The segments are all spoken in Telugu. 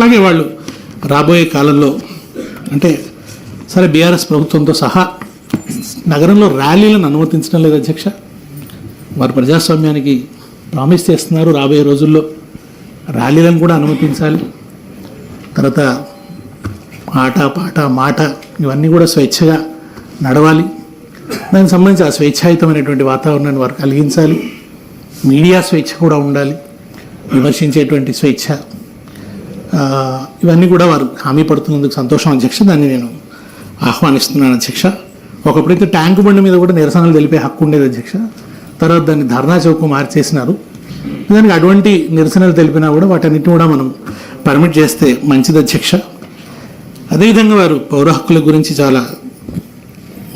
అట్లాగే వాళ్ళు రాబోయే కాలంలో అంటే సరే బీఆర్ఎస్ ప్రభుత్వంతో సహా నగరంలో ర్యాలీలను అనుమతించడం లేదు అధ్యక్ష. వారు ప్రజాస్వామ్యానికి ప్రామిస్ చేస్తున్నారు రాబోయే రోజుల్లో. ర్యాలీలను కూడా అనుమతించాలి. తర్వాత ఆట పాట మాట ఇవన్నీ కూడా స్వేచ్ఛగా నడవాలి. దానికి సంబంధించి ఆ స్వేచ్ఛాయుతమైనటువంటి వాతావరణాన్ని వారు కలిగించాలి. మీడియా స్వేచ్ఛ కూడా ఉండాలి. విమర్శించేటువంటి స్వేచ్ఛ ఇవన్నీ కూడా వారు హామీ పడుతున్నందుకు సంతోషం అధ్యక్ష. దాన్ని నేను ఆహ్వానిస్తున్నాను అధ్యక్ష. ఒకప్పుడైతే ట్యాంక్ బండి మీద కూడా నిరసనలు తెలిపే హక్కు ఉండేది అధ్యక్ష. తర్వాత దాన్ని ధర్నా చౌక్ మార్చేసినారు దానికి అటువంటి నిరసనలు తెలిపినా కూడా వాటన్నిటిని కూడా మనం పర్మిట్ చేస్తే మంచిది అధ్యక్ష. అదేవిధంగా వారు పౌర హక్కుల గురించి చాలా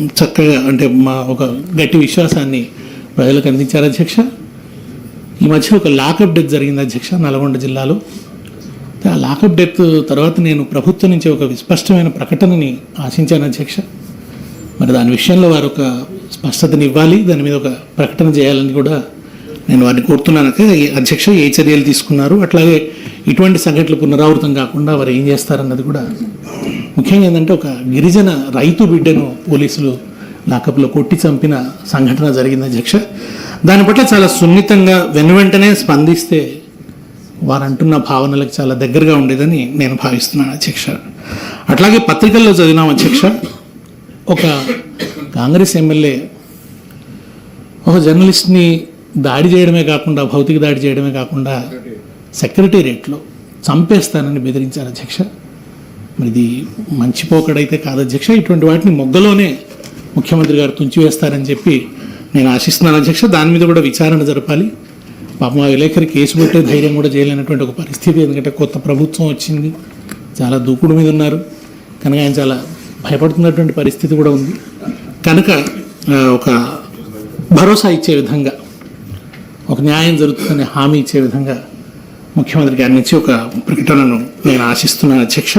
చక్కగా అంటే మా ఒక గట్టి విశ్వాసాన్ని ప్రజలకు అందించారు అధ్యక్ష. ఈ మధ్య ఒక లాకప్ డెత్ జరిగింది అధ్యక్ష నల్గొండ జిల్లాలో. లాకప్ డెత్ తర్వాత నేను ప్రభుత్వం నుంచి ఒక స్పష్టమైన ప్రకటనని ఆశించాను అధ్యక్ష. మరి దాని విషయంలో వారు ఒక స్పష్టతని ఇవ్వాలి దాని మీద ఒక ప్రకటన చేయాలని కూడా నేను వారిని కోరుతున్నాను. అయితే అధ్యక్ష ఏ చర్యలు తీసుకున్నారు? అట్లాగే ఇటువంటి సంఘటనలు పునరావృతం కాకుండా వారు ఏం చేస్తారన్నది కూడా ముఖ్యంగా ఏంటంటే ఒక గిరిజన రైతు బిడ్డను పోలీసులు లాకప్లో కొట్టి చంపిన సంఘటన జరిగింది అధ్యక్ష. దాని పట్ల చాలా సున్నితంగా వెనువెంటనే స్పందిస్తే వారు అంటున్న భావనలకు చాలా దగ్గరగా ఉండేదని నేను భావిస్తున్నాను అధ్యక్ష. అట్లాగే పత్రికల్లో చదివినాం అధ్యక్ష. ఒక కాంగ్రెస్ ఎమ్మెల్యే ఒక జర్నలిస్ట్ని దాడి చేయడమే కాకుండా భౌతిక దాడి చేయడమే కాకుండా సెక్రటేరియట్లో చంపేస్తానని బెదిరించారు అధ్యక్ష. మరి ఇది మంచి పోకడైతే కాదు అధ్యక్ష. ఇటువంటి వాటిని మొగ్గలోనే ముఖ్యమంత్రి గారు తుంచివేస్తారని చెప్పి నేను ఆశిస్తున్నాను అధ్యక్ష. దాని మీద కూడా విచారణ జరపాలి. పాపం ఆ విలేకరి కేసు పెట్టే ధైర్యం కూడా చేయలేనటువంటి ఒక పరిస్థితి. ఎందుకంటే కొత్త ప్రభుత్వం వచ్చింది. చాలా దూకుడు మీద ఉన్నారు. కనుక ఆయన చాలా భయపడుతున్నటువంటి పరిస్థితి కూడా ఉంది. కనుక ఒక భరోసా ఇచ్చే విధంగా ఒక న్యాయం జరుగుతుందని హామీ ఇచ్చే విధంగా ముఖ్యమంత్రి గారి నుంచి ఒక ప్రకటనను నేను ఆశిస్తున్నాను అధ్యక్ష.